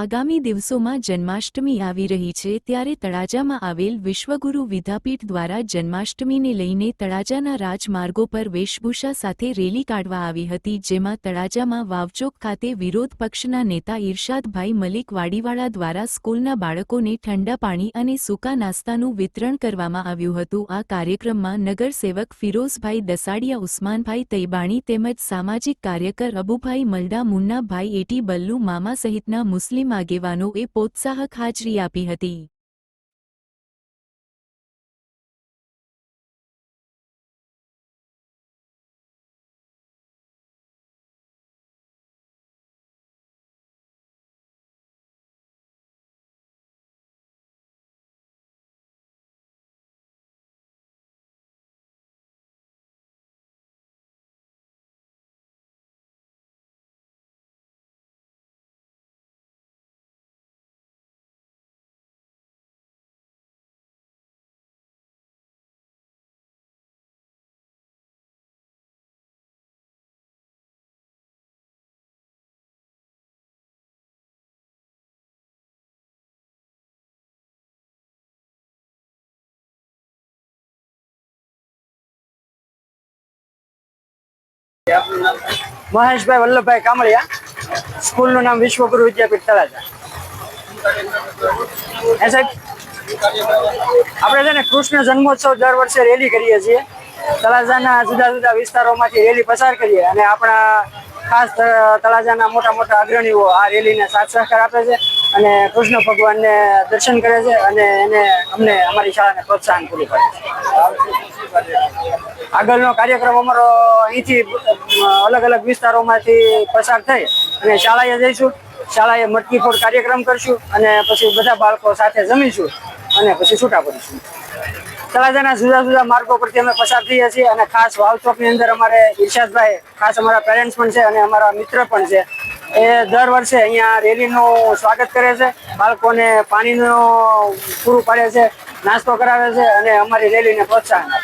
આગામી દિવસોમાં જન્માષ્ટમી આવી રહી છે ત્યારે તળાજામાં આવેલ વિશ્વગુરુ વિદ્યાપીઠ દ્વારા જન્માષ્ટમીને લઈને તળાજાના રાજમાર્ગો પર વેશભૂષા સાથે રેલી કાઢવા આવી હતી, જેમાં તળાજામાં વાવચોક ખાતે વિરોધ પક્ષના નેતા ઇરશાદભાઈ મલિક વાડીવાળા દ્વારા સ્કૂલના બાળકોને ઠંડા પાણી અને સૂકા નાસ્તાનું વિતરણ કરવામાં આવ્યું હતું. આ કાર્યક્રમમાં નગરસેવક ફિરોઝભાઈ દસાડિયા, ઉસ્માનભાઈ તૈબાણી તેમજ સામાજિક કાર્યકર અબુભાઈ મલડા, મુન્નાભાઈ એટી, બલ્લુ મામા સહિતના મુસ્લિમ આગેવાનોએ પ્રોત્સાહક હાજરી આપી હતી. મહેશભાઈ વલ્લભભાઈ કામળિયા. સ્કૂલનું નામ વિશ્વગુરુ વિદ્યાપીઠ તળાજા. હે સાહેબ? આપણે છે ને કૃષ્ણ જન્મોત્સવ દર વર્ષે રેલી કરીએ છીએ. તળાજાના જુદા જુદા વિસ્તારોમાંથી રેલી પસાર કરીએ અને આપણા ખાસ તળાજાના મોટા મોટા અગ્રણીઓ આ રેલીને સાથ સહકાર આપે છે અને કૃષ્ણ ભગવાનને દર્શન કરે છે અને એને અમને અમારી શાળાને પ્રોત્સાહન પૂરું પાડે છે. આગળનો કાર્યક્રમ અમારો અહીંથી અલગ અલગ વિસ્તારોમાંથી પસાર થઈ અને શાળાએ જઈશું. શાળાએ મટકી ફોડ કાર્યક્રમ કરશું અને પછી બધા બાળકો સાથે જમીશું અને પછી છૂટા પડીશું. તળાજાના જુદા જુદા માર્ગો પરથી અમે પસાર થઈએ છીએ અને ખાસ વાવ ચોકની અંદર અમારે ઇરશાદભાઈ ખાસ અમારા પેરેન્ટ્સ પણ છે અને અમારા મિત્ર પણ છે. એ દર વર્ષે અહીંયા રેલીનું સ્વાગત કરે છે. બાળકોને પાણીનું પૂરું પાડે છે, નાસ્તો કરાવે છે અને અમારી રેલીને પ્રોત્સાહન આપે છે.